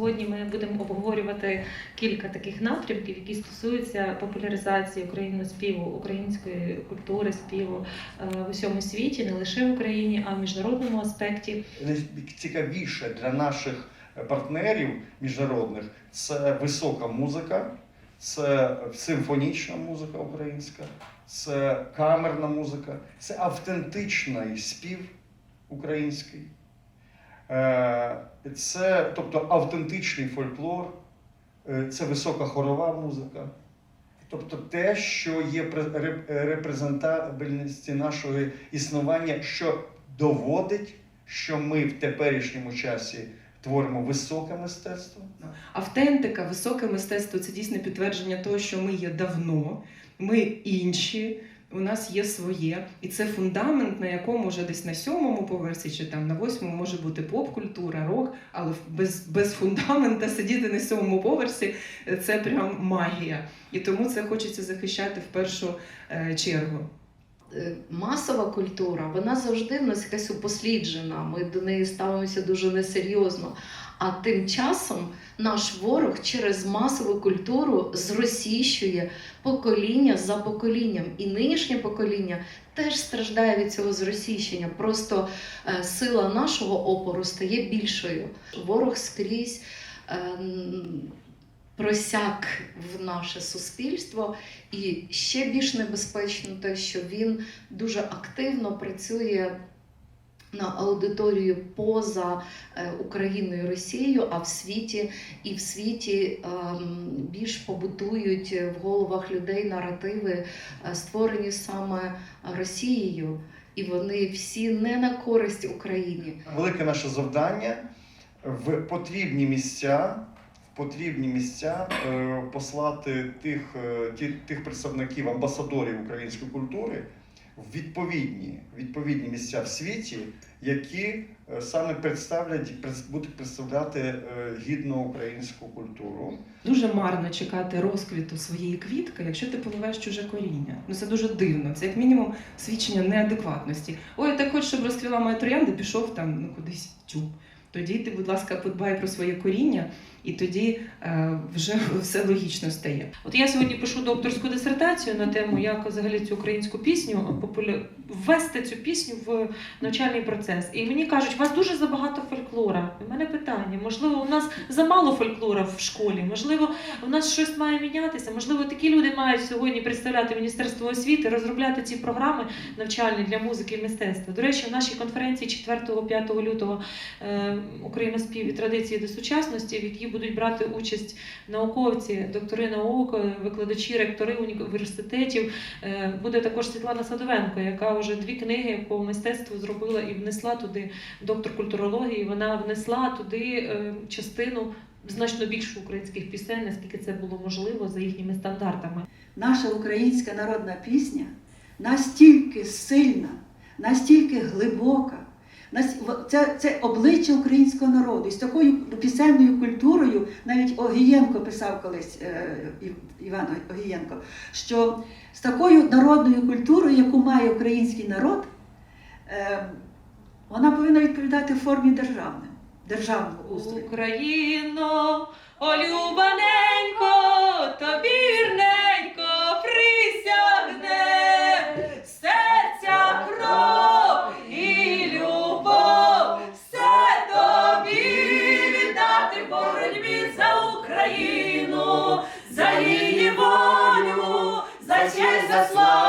сьогодні ми будемо обговорювати кілька таких напрямків, які стосуються популяризації українського співу, української культури співу е, в усьому світі, не лише в Україні, а в міжнародному аспекті. найцікавіше для наших партнерів міжнародних це висока музика, це симфонічна музика українська, це камерна музика, це автентичний спів український. Е, Це, тобто автентичний фольклор, е, це висока хорова музика. Тобто те, що є пре- репрезентабельності нашого існування, що доводить, що ми в теперішньому часі творимо високе мистецтво. Автентика, високе мистецтво це дійсне підтвердження того, що ми є давно, ми інші. У нас є своє, і це фундамент, на якому вже десь на сьомому поверсі чи там на восьмому може бути поп-культура, рок, але без, без фундамента сидіти на сьомому поверсі це прям магія. І тому це хочеться захищати в першу е, чергу. Е, масова культура, вона завжди в нас якась упосліджена. Ми до неї ставимося дуже несерйозно. А тим часом наш ворог через масову культуру зросіщує покоління за поколінням. І нинішнє покоління теж страждає від цього зросіщення. Просто е, сила нашого опору стає більшою. Ворог скрізь. Просяк в наше суспільство, і ще більш небезпечно те, що він дуже активно працює на аудиторію поза е, Україною Росією, а в світі і в світі ем, більш побутують в головах людей наративи, е, створені саме Росією, і вони всі не на користь Україні. Велике наше завдання в потрібні місця. Потрібні місця е, послати тих, е, тих представників, амбасадорів української культури в відповідні, відповідні місця в світі, які е, саме представлять будуть представляти гідну українську культуру. Дуже марно чекати розквіту своєї квітки, якщо ти поливаєш чуже коріння. Ну це дуже дивно. Це як мінімум свідчення неадекватності. Ой, так хоч, щоб розквіла моя троянда, пішов там ну кудись тю. Тоді ти, будь ласка, подбай про своє коріння, і тоді е, вже все логічно стає. От я сьогодні пишу докторську дисертацію на тему, як взагалі цю українську пісню популя... ввести цю пісню в навчальний процес. І мені кажуть, у вас дуже забагато фольклора. У мене питання: можливо, у нас замало фольклора в школі, можливо, у нас щось має мінятися. Можливо, такі люди мають сьогодні представляти Міністерство освіти, розробляти ці програми навчальні для музики і мистецтва. До речі, в нашій конференції 4-5 лютого е, Україна спів і традиції до сучасності, в якій будуть брати участь науковці, доктори наук, викладачі, ректори університетів. Е, Буде також Світлана Садовенко, яка вже дві книги по мистецтву зробила і внесла туди доктор культурології. Вона внесла туди е, частину значно більше українських пісень, наскільки це було можливо за їхніми стандартами. наша українська народна пісня настільки сильна, настільки глибока. Це, це обличчя українського народу. І з такою пісенною культурою, навіть Огієнко писав колись е, Іван Огієнко, що з такою народною культурою, яку має український народ, е, вона повинна відповідати формі державної, державного устрою. Україно, о любаненько, тобі Україну, за її волю, за честь, за славу.